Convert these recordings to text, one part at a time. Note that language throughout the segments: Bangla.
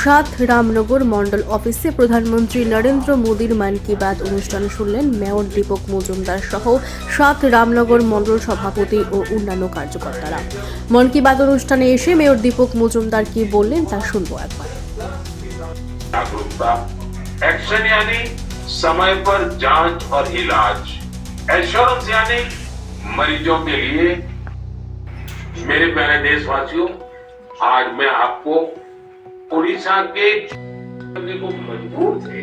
সাত রামনগর মণ্ডল অফিসে প্রধানমন্ত্রী নরেন্দ্র মোদীর মান কি বাত অনুষ্ঠান শুনলেন মেয়র দীপক মজুমদার সহ সাত রামনগর মণ্ডল সভাপতি ও অন্যান্য কার্যকর্তারা মন কি বাত অনুষ্ঠানে এসে মেয়র দীপক মজুমদার কি বললেন তা শুনবো একবার जागरूकता एक्शन यानी समय पर जांच और इलाज एश्योरेंस यानी मरीजों के लिए मेरे प्यारे देशवासियों आज मैं आपको उड़ीसा के करने को मजबूर थे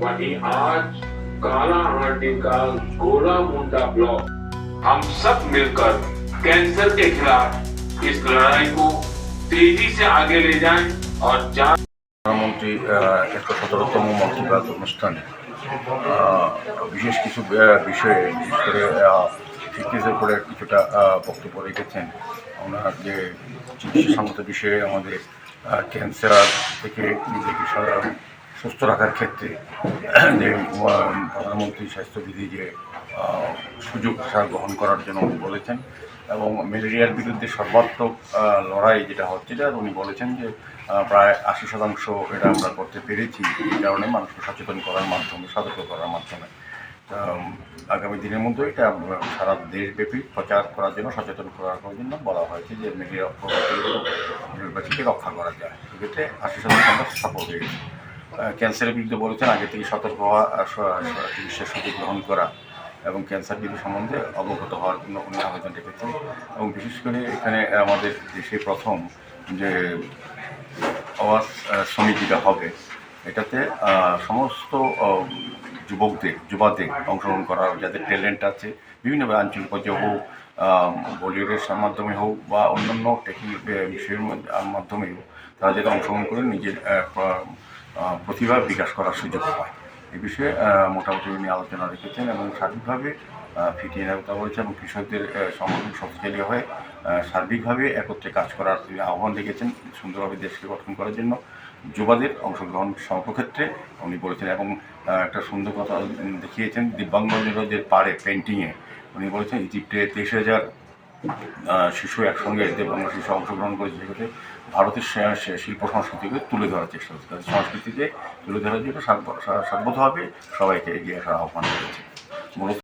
वहीं आज काला हांडी का गोला मुंडा ब्लॉक हम सब मिलकर कैंसर के खिलाफ इस लड़ाई को तेजी से आगे ले जाएं और जांच প্রধানমন্ত্রী একশো সতেরোতম মন কি বাত অনুষ্ঠানে আহ, বিশেষ কিছু আহ, বিষয়ে বিশেষ করে ফিটনেসের উপরে কিছুটা আহ, বক্তব্য রেখেছেন ওনার যে চিকিৎসা সম্মত বিষয়ে আমাদের আহ, ক্যান্সার থেকে নিজেকে সুস্থ রাখার ক্ষেত্রে যে প্রধানমন্ত্রী স্বাস্থ্যবিধি যে সুযোগ গ্রহণ করার জন্য উনি বলেছেন এবং ম্যালেরিয়ার বিরুদ্ধে সর্বাত্মক লড়াই যেটা হচ্ছে যেটা উনি বলেছেন যে প্রায় আশি শতাংশ এটা আমরা করতে পেরেছি এই কারণে মানুষকে সচেতন করার মাধ্যমে, সতর্ক করার মাধ্যমে। আগামী দিনের মধ্যে এটা সারা দেশব্যাপী প্রচার করার জন্য, সচেতন করার জন্য বলা হয়েছে যে, ম্যালেরিয়া নির্বাচনকে রক্ষা করা যায়। সেক্ষেত্রে আশি শতাংশ আমরা সফল হয়ে গেছি। ক্যান্সারের বিরুদ্ধে বলেছেন, আগে থেকে সতর্ক হওয়া আর স- স- চিকিৎসার সুযোগ গ্রহণ করা এবং ক্যান্সার বিধি সম্বন্ধে অবগত হওয়ার জন্য উনি আবেদন রেখেছেন। এবং বিশেষ করে এখানে আমাদের দেশে প্রথম যে আওয়াজ সমিতিটা হবে, এটাতে সমস্ত যুবকদের যুবাদের অংশগ্রহণ করা, যাদের ট্যালেন্ট আছে, বিভিন্ন আঞ্চলিক পর্যায়ে বলিউডের মাধ্যমে হোক বা অন্যান্য টেকনিক বিষয়ের মধ্যে- হোক, তারা যাতে অংশগ্রহণ করে নিজের প্রতিভা বিকাশ করার সুযোগ পায়। এ বিষয়ে মোটামুটি উনি আলোচনা রেখেছেন এবং সার্বিকভাবে ফিটিয়ে নেওয়ার কথা বলেছেন এবং কৃষকদের সংগঠন শক্তিশালী হয়ে সার্বিকভাবে একত্রে কাজ করার তিনি আহ্বান রেখেছেন সুন্দরভাবে দেশকে গঠন করার জন্য। যুবাদের অংশগ্রহণ সর্বক্ষেত্রে উনি বলেছেন এবং একটা সুন্দর কথা দেখিয়েছেন। দিব্যাঙ্গজনরা যে পারে পেন্টিংয়ে উনি বলেছেন, ইজিপ্টে তেইশ হাজার শিশু একসঙ্গে দেবাঙ্গ শিশু অংশগ্রহণ করেছে সেক্ষেত্রে ভারতের শিল্প সংস্কৃতিকে তুলে ধরার চেষ্টা করছে। তাদের সংস্কৃতিকে তুলে ধরার জন্য সাব্যতভাবে সবাইকে এগিয়ে আসার আহ্বান করেছে মূলত